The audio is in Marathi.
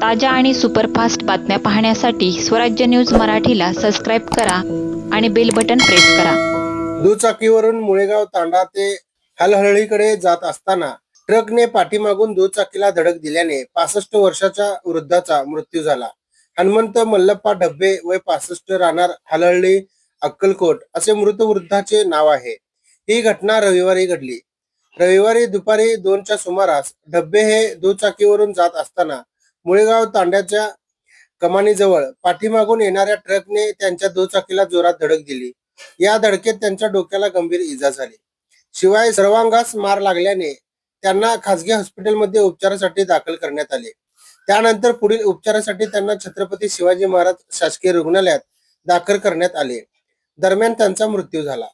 ताज्या आणि सुपरफास्ट बातम्या पाहण्यासाठी स्वराज्य न्यूज मराठीला सबस्क्राईब करा आणि बेल बटन प्रेस करा. दुचाकीवरून मुळेगाव तांडा ते हलहळीकडे जात असताना ट्रकने पाठीमागून दुचाकीला धडक दिल्याने पासष्ट वर्षाच्या वृद्धाचा मृत्यू झाला. हनुमंत मल्लप्पा डब्बे वय पासष्ट राहणार हलहळी अक्कलकोट असे मृत वृद्धाचे नाव आहे. ही घटना रविवारी घडली. रविवारी दुपारी दोनच्या सुमारास डब्बे हे दुचाकीवरून जात असताना मुळेगाव तांड्याच्या कमानीजवळ पाठीमागून येणाऱ्या ट्रकने त्यांच्या दुचाकीला जोरात धडक दिली. या धडकेत त्यांच्या डोक्याला गंभीर इजा झाली. शिवाय सर्वांगास मार लागल्याने त्यांना खासगी हॉस्पिटलमध्ये उपचारासाठी दाखल करण्यात आले. त्यानंतर पुढील उपचारासाठी त्यांना छत्रपती शिवाजी महाराज शासकीय रुग्णालयात दाखल करण्यात आले. दरम्यान त्यांचा मृत्यू झाला.